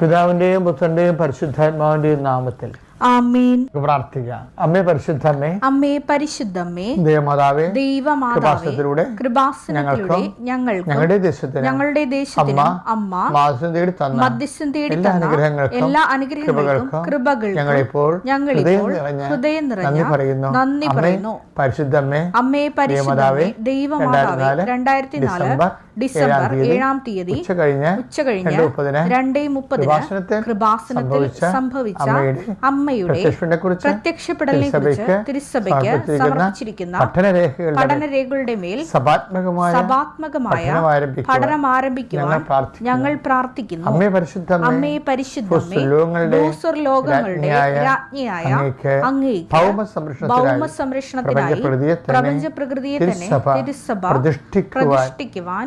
പിതാവിന്റെയും പുത്രന്റെയും പരിശുദ്ധാത്മാവിന്റെയും നാമത്തിൽ ആമേൻ. പ്രാർത്ഥിക്കാം. അമ്മേ പരിശുദ്ധമ്മേ അമ്മേ പരിശുദ്ധമ്മേ ദേവമാതാവേ ദൈവമാതാവേ കൃപാസനത്തിലൂടെ ഞങ്ങൾക്ക് ഞങ്ങളുടെ ദേശത്തിന് ഞങ്ങളുടെ ദേശത്തിന് അമ്മ മാസം തേടി തന്ന മധ്യസ്ഥം തേടി എല്ലാ അനുഗ്രഹങ്ങൾക്കും എല്ലാ അനുഗ്രഹങ്ങൾക്കും കൃപകൾ ഞങ്ങളിപ്പോൾ ഞങ്ങളിപ്പോൾ ഹൃദയം നിറഞ്ഞ നന്ദി പറയുന്നു. നന്ദി പറയുന്നു. പരിശുദ്ധമ്മേ അമ്മേ പരിശുദ്ധമേ ദൈവമാതാവേ രണ്ടായിരത്തി നാല് ഡിസംബർ ഏഴാം തീയതി ഉച്ച കഴിഞ്ഞ് രണ്ട് മുപ്പതിന് കൃപാസനത്തിൽ സംഭവിച്ച അമ്മയുടെ പ്രത്യക്ഷപ്പെടലിനെ കുറിച്ച് തിരുസഭയ്ക്ക് സമർപ്പിച്ചിരിക്കുന്ന പഠനരേഖകളുടെ മേൽ സഭാത്മകമായ പഠനം ആരംഭിക്കുവാൻ ഞങ്ങൾ പ്രാർത്ഥിക്കുന്നു. അമ്മയെ പരിശുദ്ധമേ ലോകങ്ങളുടെ രാജ്ഞിയായ അങ്ങേക്ക് ഭൗമ സംരക്ഷണത്തിനായി പ്രപഞ്ച പ്രകൃതിയെ തന്നെ തിരുസഭ പ്രതിഷ്ഠിക്കുവാൻ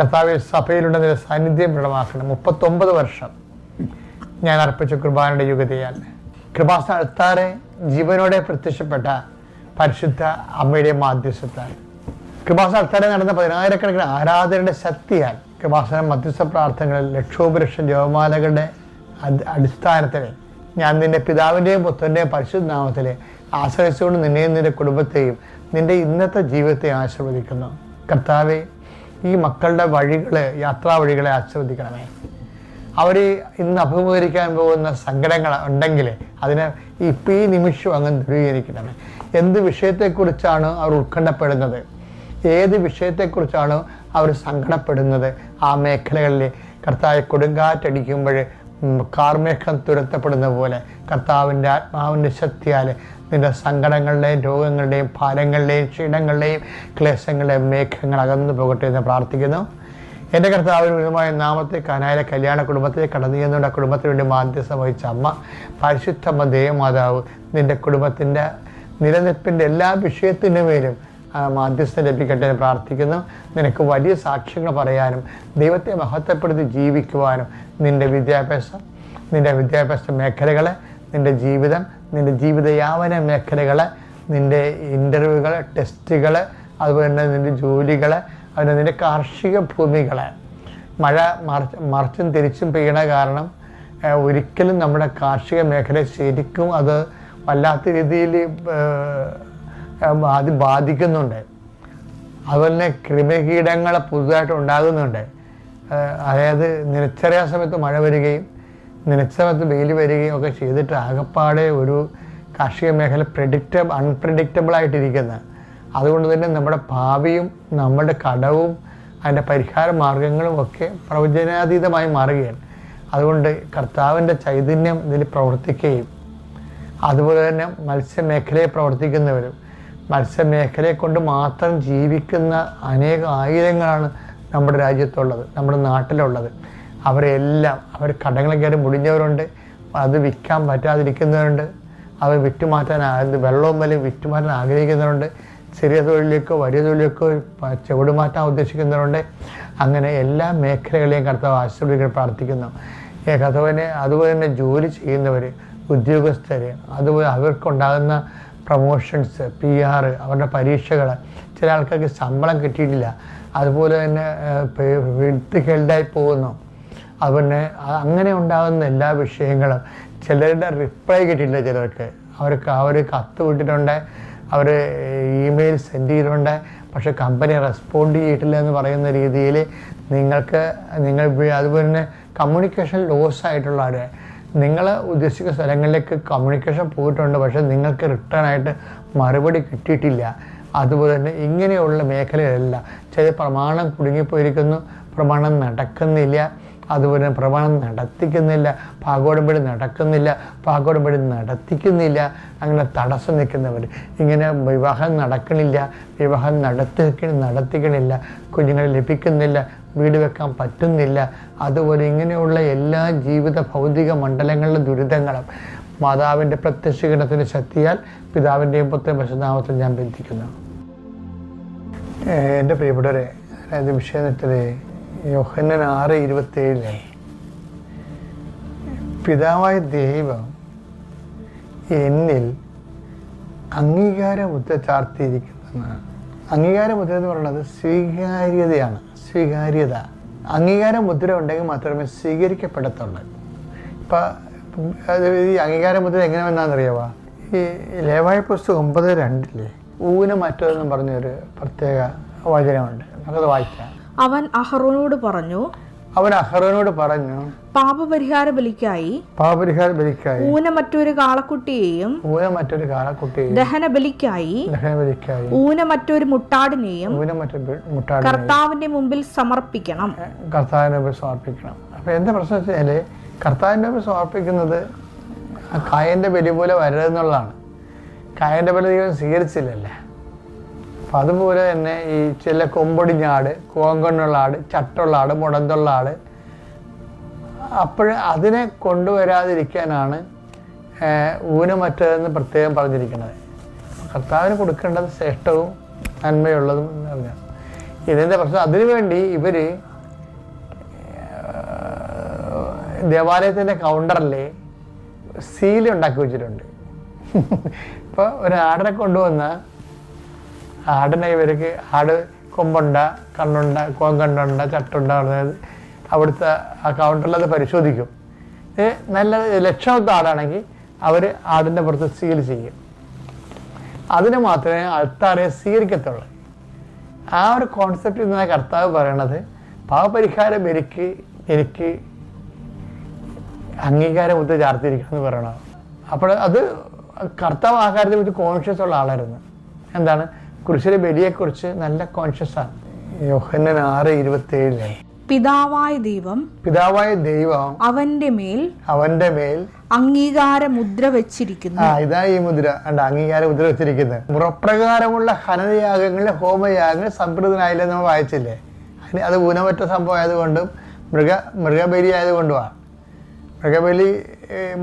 കർത്താവ് സഭയിലുള്ള നിന്റെ സാന്നിധ്യം ദൃഢമാക്കണം മുപ്പത്തൊമ്പത് വർഷം ഞാൻ അർപ്പിച്ച കുർബാനയുടെ യുഗതയാൽ. കൃപാസ അൾത്താറെ ജീവനോടെ പ്രത്യക്ഷപ്പെട്ട പരിശുദ്ധ അമ്മയുടെ മാധ്യസ്ഥത്താൽ. കൃപാസ അൾത്താറെ നടന്ന പതിനായിരക്കണക്കിന് ആരാധനയുടെ ശക്തിയാൽ കൃപാസന മധ്യസ്ഥ പ്രാർത്ഥനകളിൽ ലക്ഷോപലക്ഷം ജപമാലകളുടെ അടി- അടിസ്ഥാനത്തിൽ ഞാൻ നിന്റെ പിതാവിന്റെയും പുത്രന്റെയും പരിശുദ്ധ നാമത്തിൽ ആശ്രയിച്ചുകൊണ്ട് നിന്നെയും നിന്റെ കുടുംബത്തെയും നിന്റെ ഇന്നത്തെ ജീവിതത്തെ ആശീർവദിക്കുന്നു. കർത്താവെ ഈ മക്കളുടെ വഴികളെ യാത്രാ വഴികളെ ആശ്രദിക്കണമേ അവർ ഇന്ന് അഭിമുഖീകരിക്കാൻ പോകുന്ന സങ്കടങ്ങൾ ഉണ്ടെങ്കിൽ അതിനെ ഇപ്പം ഈ നിമിഷം അങ്ങ് ദൂരീകരിക്കണമേ എന്ത് വിഷയത്തെക്കുറിച്ചാണ് അവർ ഉത്കണ്ഠപ്പെടുന്നത്? ഏത് വിഷയത്തെക്കുറിച്ചാണ് അവർ സങ്കടപ്പെടുന്നത്? ആ മേഖലകളിൽ കർത്താവ് കൊടുങ്കാറ്റടിക്കുമ്പോൾ കാർമേഘം തുരത്തപ്പെടുന്ന പോലെ കർത്താവിന്റെ ആത്മാവിന്റെ ശക്തിയാൽ നിന്റെ സങ്കടങ്ങളുടെയും രോഗങ്ങളുടെയും ഭാരങ്ങളുടെയും ക്ഷീണങ്ങളുടെയും ക്ലേശങ്ങളുടെയും മേഘങ്ങൾ അകന്നു പോകട്ടെ എന്ന് പ്രാർത്ഥിക്കുന്നു. എന്റെ കർത്താവിന് വിധമായ നാമത്തെ കനായിലെ കല്യാണ കുടുംബത്തെ കടന്നു ചെന്നുകൊണ്ട് ആ കുടുംബത്തിന് വേണ്ടി മാധ്യസ്ഥം വഹിച്ച അമ്മ പരിശുദ്ധമ്മ ദേവമാതാവ് നിന്റെ കുടുംബത്തിന്റെ നിലനിൽപ്പിന്റെ എല്ലാ വിഷയത്തിന്റെ മേലും മാധ്യസ്ഥം ലഭിക്കട്ടെ എന്ന് പ്രാർത്ഥിക്കുന്നു. നിനക്ക് വലിയ സാക്ഷ്യങ്ങൾ പറയാനും ദൈവത്തെ മഹത്വപ്പെടുത്തി ജീവിക്കുവാനും നിന്റെ വിദ്യാഭ്യാസം നിന്റെ വിദ്യാഭ്യാസ മേഖലകളെ നിന്റെ ജീവിതം നിന്റെ ജീവിതയാവന മേഖലകൾ നിന്റെ ഇന്റർവ്യൂകൾ ടെസ്റ്റുകൾ അതുപോലെ തന്നെ നിന്റെ ജോലികൾ അതുപോലെ നിന്റെ കാർഷിക ഭൂമികളെ. മഴ മറിച്ച് മറിച്ചും തിരിച്ചും പെയ്യണ കാരണം ഒരിക്കലും നമ്മുടെ കാർഷിക മേഖല ശരിക്കും അത് വല്ലാത്ത രീതിയിൽ അത് ബാധിക്കുന്നുണ്ട്. അതുപോലെ തന്നെ കൃമികീടങ്ങൾ പുതുതായിട്ട് ഉണ്ടാകുന്നുണ്ട്. അതായത് നിലച്ചറിയ സമയത്ത് മഴ വരികയും നിലച്ച സമയത്ത് വെയിൽ വരികയും ഒക്കെ ചെയ്തിട്ട് ആകപ്പാടെ ഒരു കാർഷിക മേഖല പ്രെഡിക്റ്റബിൾ അൺപ്രഡിക്റ്റബിൾ ആയിട്ടിരിക്കുന്നത് അതുകൊണ്ട് തന്നെ നമ്മുടെ ഭാവിയും നമ്മുടെ കടവും അതിന്റെ പരിഹാര മാർഗങ്ങളും ഒക്കെ പ്രവചനാതീതമായി മാറുകയാണ്. അതുകൊണ്ട് കർത്താവിന്റെ ചൈതന്യം ഇതിൽ പ്രവർത്തിക്കുകയും അതുപോലെ തന്നെ മത്സ്യമേഖലയെ പ്രവർത്തിക്കുന്നവരും മത്സ്യമേഖലയെ കൊണ്ട് മാത്രം ജീവിക്കുന്ന അനേക ആയിരങ്ങളാണ് നമ്മുടെ രാജ്യത്തുള്ളത് നമ്മുടെ നാട്ടിലുള്ളത്. അവരെല്ലാം അവർ കടങ്ങൾ കയറി മുടിഞ്ഞവരുണ്ട് അത് വിൽക്കാൻ പറ്റാതിരിക്കുന്നവരുണ്ട് അവർ വിറ്റുമാറ്റാൻ വെള്ളവും വലിയ വിറ്റുമാറ്റാൻ ആഗ്രഹിക്കുന്നവരുണ്ട് ചെറിയ തൊഴിലേക്കോ വലിയ തൊഴിലേക്കോ ചുവടുമാറ്റാൻ ചുവട് മാറ്റാൻ ഉദ്ദേശിക്കുന്നവരുണ്ട്. അങ്ങനെ എല്ലാ മേഖലകളെയും കർത്താവ് ആശ്രയിക്കാൻ പ്രാർത്ഥിക്കുന്നു. കർത്താവിനെ അതുപോലെ തന്നെ ജോലി ചെയ്യുന്നവർ ഉദ്യോഗസ്ഥർ അതുപോലെ അവർക്കുണ്ടാകുന്ന പ്രൊമോഷൻസ് പി ആർ അവരുടെ പരീക്ഷകൾ. ചില ആൾക്കാർക്ക് ശമ്പളം കിട്ടിയിട്ടില്ല. അതുപോലെ തന്നെ വിത്ത് ഹെൽഡായി പോകുന്നു. അതുപോലെ അങ്ങനെ ഉണ്ടാകുന്ന എല്ലാ വിഷയങ്ങളും ചിലരുടെ റിപ്ലൈ കിട്ടിയിട്ടില്ല ചിലർക്ക്. അവർക്ക് അവർ കത്ത് വിട്ടിട്ടുണ്ട് അവർ ഇമെയിൽ സെൻഡ് ചെയ്തിട്ടുണ്ട്. പക്ഷെ കമ്പനി റെസ്പോണ്ട് ചെയ്തിട്ടില്ല എന്ന് പറയുന്ന രീതിയിൽ നിങ്ങൾക്ക് നിങ്ങൾ അതുപോലെ തന്നെ കമ്മ്യൂണിക്കേഷൻ ലോസ് ആയിട്ടുള്ളവർ നിങ്ങൾ ഉദ്ദേശിക്കുന്ന സ്ഥലങ്ങളിലേക്ക് കമ്മ്യൂണിക്കേഷൻ പോയിട്ടുണ്ട്. പക്ഷേ നിങ്ങൾക്ക് റിട്ടേൺ ആയിട്ട് മറുപടി കിട്ടിയിട്ടില്ല. അതുപോലെ തന്നെ ഇങ്ങനെയുള്ള മേഖലകളെല്ലാം ചില പ്രമാണം കുടുങ്ങിപ്പോയിരിക്കുന്നു. പ്രമാണം നടക്കുന്നില്ല. അതുപോലെ തന്നെ പ്രമാണം നടത്തിക്കുന്നില്ല. പാകോടമ്പടി നടക്കുന്നില്ല. പാകോടമ്പടി നടത്തിക്കുന്നില്ല. അങ്ങനെ തടസ്സം നിൽക്കുന്നവർ ഇങ്ങനെ വിവാഹം നടക്കണില്ല. വിവാഹം നടത്തി നടത്തിക്കണില്ല. കുഞ്ഞുങ്ങളെ ലഭിക്കുന്നില്ല. വീട് വെക്കാൻ പറ്റുന്നില്ല. അതുപോലെ ഇങ്ങനെയുള്ള എല്ലാ ജീവിത ഭൗതിക മണ്ഡലങ്ങളിലെ ദുരിതങ്ങളും മാതാവിന്റെ പ്രത്യക്ഷീകരണത്തിന്റെ ശക്തിയാൽ പിതാവിന്റെയും പുത്രൻ പശുനാമത്തിൽ ഞാൻ ബന്ധിക്കുന്നു. എന്റെ പ്രിയപ്പെട്ടവരെ അതായത് വിഷയം എന്ന് വെച്ചാൽ യോഹന്നൻ ആറ് ഇരുപത്തേഴിലെ പിതാവായ ദൈവം എന്നിൽ അംഗീകാര മുദ്ര ചാർത്തിയിരിക്കുന്നതെന്നാണ് അംഗീകാര മുദ്ര എന്ന് പറയുന്നത് സ്വീകാര്യതയാണ്. സ്വീകാര്യത. അംഗീകാര മുദ്ര ഉണ്ടെങ്കിൽ മാത്രമേ സ്വീകരിക്കപ്പെടത്തുള്ളൂ. ഇപ്പം ഈ അംഗീകാര മുദ്ര എങ്ങനെ അറിയാവോ ഈ ലേവായ പുസ്തകം ഒമ്പത് രണ്ടില്ലേ? ഊന മറ്റതെന്നും പറഞ്ഞൊരു പ്രത്യേക വചനമുണ്ട്. നമുക്കത് വായിക്കാം. അവൻ അഹറോനോട് പറഞ്ഞു അവൻ അഹ്റോനോട് പറഞ്ഞു പാപപരിഹാര ബലിക്കായി പാപപരിഹാര ബലിക്കായി ഊന മറ്റൊരു കാളക്കുട്ടിയെയും ഊന മറ്റൊരു കാളക്കുട്ടിയെയും ദഹന ബലിക്കായി ദഹന ബലിക്കായി ഊന മറ്റൊരു മുട്ടാടിനെയും ഊന മറ്റൊരു മുട്ടാടിനെയും കർത്താവിന്റെ മുമ്പിൽ സമർപ്പിക്കണം. കർത്താവിന്റെ മുമ്പിൽ സമർപ്പിക്കണം. അപ്പൊ എന്താ പ്രശ്നം വെച്ചാൽ കർത്താവിന്റെ മുമ്പിൽ സമർപ്പിക്കുന്നത് കായന്റെ ബലി പോലെ വരരുതെന്നുള്ളതാണ്. കായന്റെ ബലി സ്വീകരിച്ചില്ലല്ലേ? അപ്പം അതുപോലെ തന്നെ ഈ ചില കൊമ്പൊടിഞ്ഞ ആട് കോങ്കണ്ണുള്ള ആട് ചട്ടുള്ള ആട് മുടന്തുള്ള ആട് അപ്പോൾ അതിനെ കൊണ്ടുവരാതിരിക്കാനാണ് ഊനമറ്റതെന്ന് പ്രത്യേകം പറഞ്ഞിരിക്കുന്നത്. കർത്താവിന് കൊടുക്കേണ്ടത് ശ്രേഷ്ഠവും നന്മയുള്ളതും എന്ന് പറഞ്ഞാൽ ഇതിന്റെ പ്രശ്നം അതിനുവേണ്ടി ഇവർ ദേവാലയത്തിന്റെ കൗണ്ടറിൽ സീൽ ഉണ്ടാക്കി വെച്ചിട്ടുണ്ട്. ഇപ്പോൾ ഒരു ആടിനെ കൊണ്ടുവന്ന ആടിനെ ഇവർക്ക് ആട് കൊമ്പുണ്ട കണ്ണുണ്ട കോങ്കണ്ണുണ്ട ചട്ടുണ്ട അതായത് അവിടുത്തെ ആ കൗണ്ടറിൽ അത് പരിശോധിക്കും. നല്ല ലക്ഷണത്തെ ആടാണെങ്കിൽ അവർ ആടിന്റെ പുറത്ത് സീൽ ചെയ്യും. അതിന് മാത്രമേ അൾത്താറെ സ്വീകരിക്കത്തുള്ളൂ. ആ ഒരു കോൺസെപ്റ്റിൽ നിന്നാണ് കർത്താവ് പറയണത്. പാവപരിഹാരം എനിക്ക് എനിക്ക് അംഗീകാരം ഒത്തു ചാർത്തിരിക്കണം എന്ന് പറയണം അപ്പോൾ അത് കർത്താവ് ആ കാര്യത്തെ കോൺഷ്യസ് ഉള്ള ആളായിരുന്നു. എന്താണ്? കുരിശിലെ ബലിയെക്കുറിച്ച് നല്ല കോൺഷ്യസ് ആണ്. യോഹന്നൻ ആറ് ഇരുപത്തേഴിലെ. പിതാവായ ദൈവം പിതാവായ ദൈവം അവന്റെ മേൽ അവന്റെ മേൽ അംഗീകാര മുദ്ര വെച്ചിരിക്കുന്നു. ആ ഇതാ ഈ മുദ്ര. അണ്ട അംഗീകാര മുദ്ര വെച്ചിരിക്കുന്നത്. മുറപ്രകാരമുള്ള ഹനനയാഗങ്ങളിലെ ഹോമയാഗങ്ങൾ സംപ്രീതനായില്ലെന്ന് നമ്മൾ വായിച്ചില്ലേ? അതിന് അത് ഊനമറ്റ സംഭവം ആയതുകൊണ്ടും മൃഗ മൃഗബലി ആയതുകൊണ്ടുമാണ്. മൃഗബലി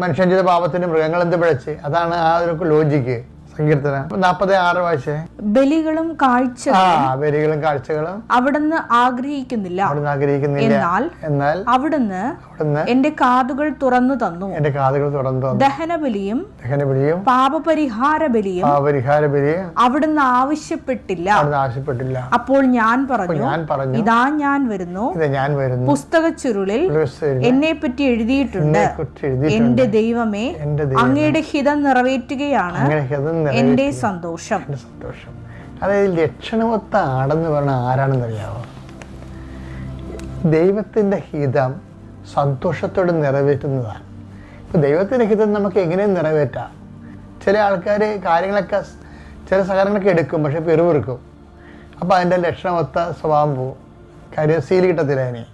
മനുഷ്യൻ ചെയ്ത പാപത്തിന് മൃഗങ്ങൾ എന്ത് പിഴച്ച്? അതാണ് ആ ഒരു ലോജിക്ക് സങ്കീർത്തനം. നാപ്പത്തി ആറ് വയസ്സേ ബലികളും കാഴ്ച ആ ബലികളും കാഴ്ചകളും അവിടുന്ന് ആഗ്രഹിക്കുന്നില്ല. അവിടുന്ന് ആഗ്രഹിക്കുന്നില്ല. എന്നാൽ എന്നാൽ അവിടുന്ന് അവിടുന്ന് എന്റെ കാതുകൾ തുറന്നു തന്നു. എന്റെ കാതുകൾ തുറന്നു തന്നു. ദഹനബലിയും ദഹനബലിയും പാപപരിഹാര ബലിയും ആ ബലിയും അവിടുന്ന് ആവശ്യപ്പെട്ടില്ല. അവിടുന്ന് ആവശ്യപ്പെട്ടില്ല. അപ്പോൾ ഞാൻ പറഞ്ഞു ഞാൻ പറഞ്ഞു ഇതാ ഞാൻ വരുന്നു. ഇതാ ഞാൻ വരുന്നു. പുസ്തക ചുരുളിൽ എന്നെ പറ്റി എഴുതിയിട്ടുണ്ട്. എന്റെ ദൈവമേ അങ്ങയുടെ ഹിതം നിറവേറ്റുകയാണ്. ഹിതം എന്റെ സന്തോഷം. സന്തോഷം. അതായത് ലക്ഷണമൊത്ത ആടെന്ന് പറഞ്ഞ ആരാണെന്ന് അറിയാമോ ദൈവത്തിന്റെ ഹിതം സന്തോഷത്തോടെ നിറവേറ്റുന്നതാണ്. ഇപ്പോൾ ദൈവത്തിന്റെ ഹിതം നമുക്ക് എങ്ങനെ നിറവേറ്റാം? ചില ആൾക്കാർ കാര്യങ്ങളൊക്കെ ചില സഹകരണങ്ങളൊക്കെ എടുക്കും പക്ഷെ പെരുവിറുക്കും അപ്പോൾ അതിന്റെ ലക്ഷണമൊത്ത സ്വഭാവം പോവും. കാര്യം സീൽ കിട്ടത്തില്ല അതിനെ.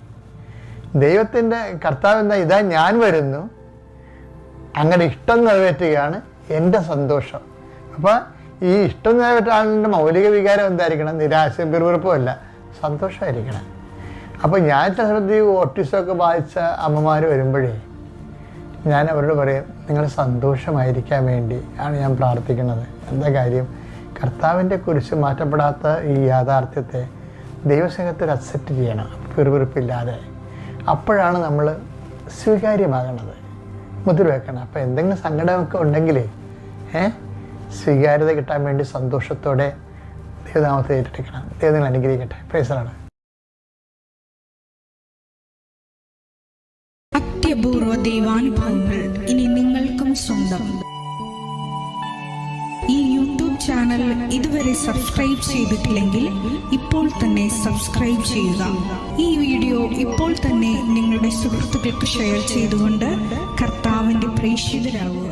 ദൈവത്തിന്റെ കർത്താവ് എന്താ ഇതാ ഞാൻ വരുന്നു. അങ്ങനെ ഇഷ്ടം നിറവേറ്റുകയാണ് എന്റെ സന്തോഷം. അപ്പോൾ ഈ ഇഷ്ടം നേരിട്ടാളിന്റെ മൗലിക വികാരം എന്തായിരിക്കണം? നിരാശയും പിറുപിറുപ്പുമല്ല സന്തോഷമായിരിക്കണം അപ്പോൾ ഞാൻ ചില ഈ ഓട്ടിസമൊക്കെ ബാധിച്ച അമ്മമാർ വരുമ്പോഴേ ഞാൻ അവരോട് പറയും നിങ്ങൾ സന്തോഷമായിരിക്കാൻ വേണ്ടി ആണ് ഞാൻ പ്രാർത്ഥിക്കുന്നത്. എന്താ കാര്യം? കർത്താവിന്റെ കുരിശ് മാറ്റപ്പെടാത്ത ഈ യാഥാർത്ഥ്യത്തെ ദൈവസംഘത്തിൽ അക്സെപ്റ്റ് ചെയ്യണം. പിറുപിറുപ്പില്ലാതെ. അപ്പോഴാണ് നമ്മൾ സ്വീകാര്യമാകണത് മുദ്ര വെക്കണം അപ്പോൾ എന്തെങ്കിലും സങ്കടമൊക്കെ ഉണ്ടെങ്കിൽ ഏ? സ്വീകാര്യത കിട്ടാൻ വേണ്ടി സന്തോഷത്തോടെ ദൈവനാമത്തെ ഏറ്റെടുക്കണം ദൈവം അനുഗ്രഹിക്കട്ടെ. പ്രൈസറാണ് അത്യപൂർവ ദൈവാനുഭവങ്ങൾ ഇനി നിങ്ങൾക്കും സ്വന്തം. ഈ യൂട്യൂബ് ചാനൽ ഇതുവരെ സബ്സ്ക്രൈബ് ചെയ്തിട്ടില്ലെങ്കിൽ ഇപ്പോൾ തന്നെ സബ്സ്ക്രൈബ് ചെയ്യുക. ഈ വീഡിയോ ഇപ്പോൾ തന്നെ നിങ്ങളുടെ സുഹൃത്തുക്കൾക്ക് ഷെയർ ചെയ്തുകൊണ്ട് കർത്താവിന്റെ പ്രേക്ഷിതരാകുക.